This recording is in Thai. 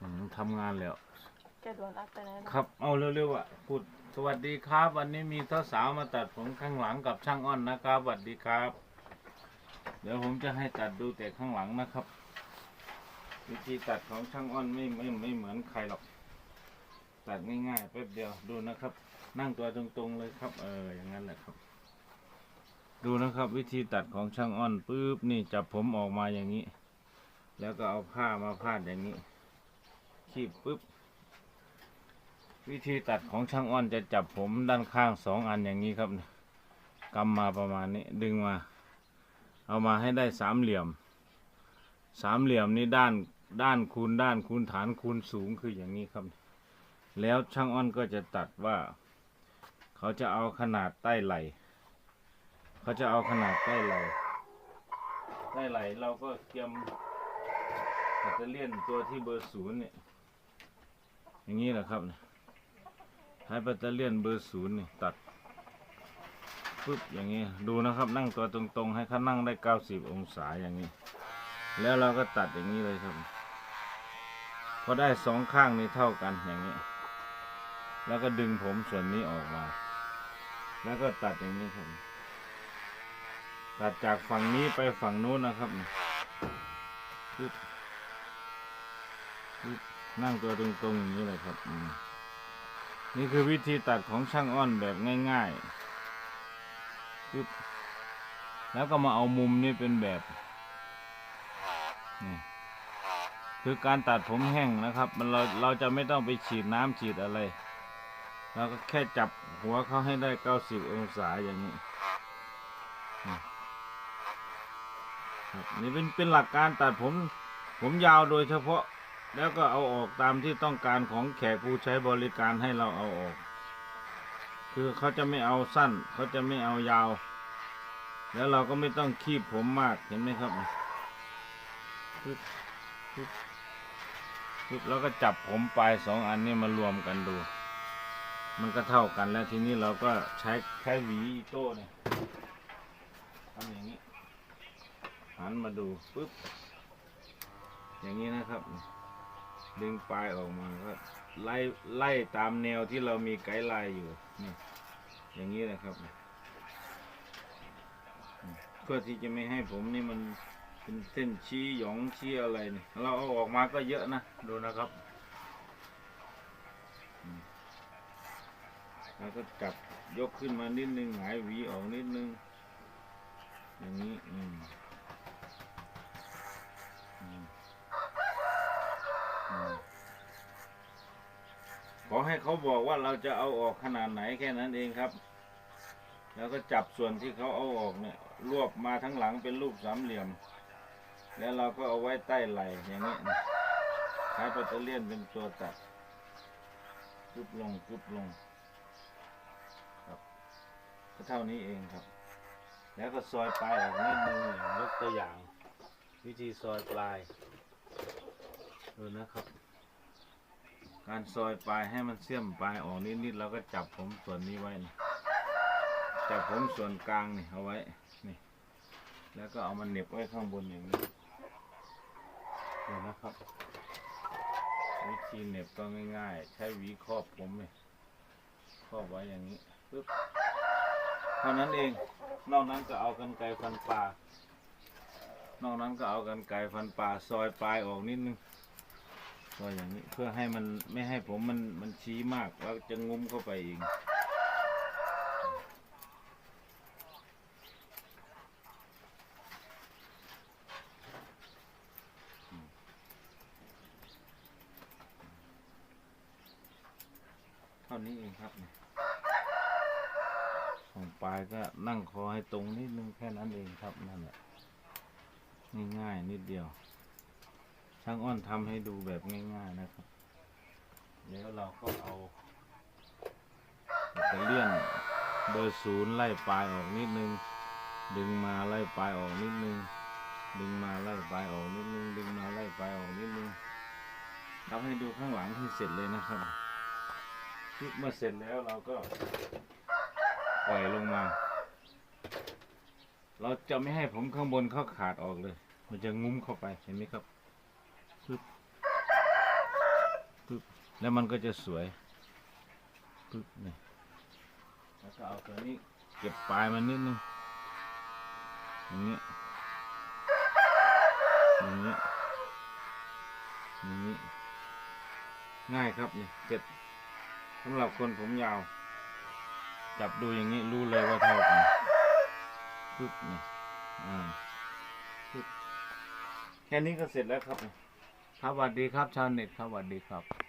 อืมทำงานแล้ว แกโดนอัดไปไหนแล้วครับ เอาเร็วๆอะพูดสวัสดีครับ วันนี้มีสาวๆมาตัดผมข้างหลังกับช่างอ้อนนะครับสวัสดีครับ เดี๋ยวผมจะให้ตัดดูแต่ข้างหลังนะครับ วิธีตัดของช่างอ้อนไม่ไม่ไม่เหมือนใครหรอก ตัดง่ายๆแป๊บเดียวดูนะครับ นั่งตัวตรงๆเลยครับ เอออย่างนั้นแหละครับ ดูนะครับ วิธีตัดของช่างอ้อนปุ๊บนี่จับผมออกมาอย่างนี้ แล้วก็เอาผ้ามาพาดอย่างนี้ คีบปุ๊บ วิธีตัดของช่างอ้อนจะจับผมด้านข้างสองอันอย่างนี้ครับกำมาประมาณนี้ดึงมา เอามาให้ได้สามเหลี่ยม สามเหลี่ยมนี้ด้านด้านคูณด้านคูณฐานคูณสูงคืออย่างนี้ครับ แล้วช่างอ้อนก็จะตัดว่า เขาจะเอาขนาดใต้ไหลเขาจะเอาขนาดใต้ไหลใต้ไหลเราก็เตรียมแบตเตอเลี่ยนตัวที่เบอร์ศูนย์เนี่ย อย่างนี้แหละครับเนี่ยใช้แบตเตอเลี่ยนเบอร์ศูนย์เนี่ยตัดปุ๊บอย่างนี้ดูนะครับนั่งตัวตรงๆ ให้เขานั่งได้เก้าสิบองศาอย่างนี้ แล้วเราก็ตัดอย่างนี้เลยครับพอได้สองข้างนี้เท่ากันอย่างนี้ แล้วก็ดึงผมส่วนนี้ออกมา แล้วก็ตัดอย่างนี้ครับตัดจากฝั่งนี้ไปฝั่งนู้นนะครับปึ๊บปึ๊บ นั่งตัวตรงๆอย่างนี้เลยครับนี่คือวิธีตัดของช่างอ้อนแบบง่ายๆปึ๊บแล้วก็มาเอามุมนี้เป็นแบบนี่คือการตัดผมแห้งนะครับมันเราเราจะไม่ต้องไปฉีดน้ำฉีดอะไรเราก็แค่จับหัวเขาให้ได้เก้าสิบองศาอย่างนี้นี่เป็นเป็นหลักการตัดผมผมยาวโดยเฉพาะ แล้วก็เอาออกตามที่ต้องการของแขกผู้ใช้บริการให้เราเอาออก คือเขาจะไม่เอาสั้น เขาจะไม่เอายาว แล้วเราก็ไม่ต้องคีบผมมากเห็นไหมครับปึ๊บปึ๊บปึ๊บแล้วก็จับผมปลายสองอันนี้มารวมกันดู มันก็เท่ากันแล้วทีนี้เราก็ใช้ใช้หวีอีโต้เนี่ยทำอย่างนี้หันมาดูปุ๊บอย่างนี้นะครับ ดึงปลายออกมาก็ไล่ไล่ตามแนวที่เรามีไกด์ไลน์อยู่นี่อย่างนี้นะครับ เพื่อที่จะไม่ให้ผมนี่มันเป็นเส้นชี้หยองชี้อะไรนี่เราเอาออกมาก็เยอะนะดูนะครับแล้วก็จับยกขึ้นมานิดนึงหงายหวีออกนิดนึงอย่างนี้อืม อืมอืมขอ ให้เขาบอกว่าเราจะเอาออกขนาดไหนแค่นั้นเองครับ แล้วก็จับส่วนที่เขาเอาออกเนี่ยรวบมาทั้งหลังเป็นรูปสามเหลี่ยม แล้วเราก็เอาไว้ใต้ไหล่อย่างนี้นะใช้ปัตเตอร์เลียนเป็นตัวตัดจุบลงจุบลงครับก็เท่านี้เองครับ แล้วก็ซอยปลายออกนิดนึงอย่างยกตัวอย่าง วิธีซอยปลายดูนะครับ การซอยปลายให้มันเสี้ยมปลายออกนิดๆแล้วก็จับผมส่วนนี้ไว้นี่จับผมส่วนกลางนี่เอาไว้นี่ แล้วก็เอามันเหน็บไว้ข้างบนอย่างนี้เดูนะครับ วิธีเหน็บก็ง่าย ๆ ใช้หวีครอบผมนี่ครอบไว้อย่างนี้ปึ๊บเท่านั้นเอง นอกนั้นก็เอากันไกฟันปลานอกนั้นก็เอากันไกฟันปลาซอยปลายออกนิดนึง ซอยอย่างนี้เพื่อให้มันไม่ให้ผมมันมันชี้มากแล้วจะงุ้มเข้าไปเองเท่านี้เองครับของปลายก็นั่งคอให้ตรงนิดนึงแค่นั้นเองครับนั่นแหละง่ายๆนิดเดียว ช่างอ้อนทำให้ดูแบบง่ายๆนะครับ แล้วเราก็เอาตเตอเลี่ยนเบอร์ศูนย์ไล่ปลายออกนิดนึง ดึงมาไล่ปลายออกนิดนึง ดึงมาไล่ปลายออกนิดนึง ดึงมาไล่ปลายออกนิดนึงทำให้ดูข้างหลังที่เสร็จเลยนะครับที่เมื่อเสร็จแล้วเราก็ปล่อยลงมา เราจะไม่ให้ผมข้างบนเขาขาดออกเลย มันจะงุ้มเข้าไปเห็นไหมครับ ปึ๊บแล้วมันก็จะสวยปึ๊บนี่แล้วก็เอาตัวนี้เก็บปลายมันนิดนึงอย่างนี้อย่างนี้อย่างนี้ง่ายครับนี่เสร็จสำหรับคนผมยาว จับดูอย่างนี้รู้เลยว่าเท่ากันปึ๊บนี่อ่าปึ๊บแค่นี้ก็เสร็จแล้วครับ ครับสวัสดีครับชาวเน็ตครับสวัสดีครับ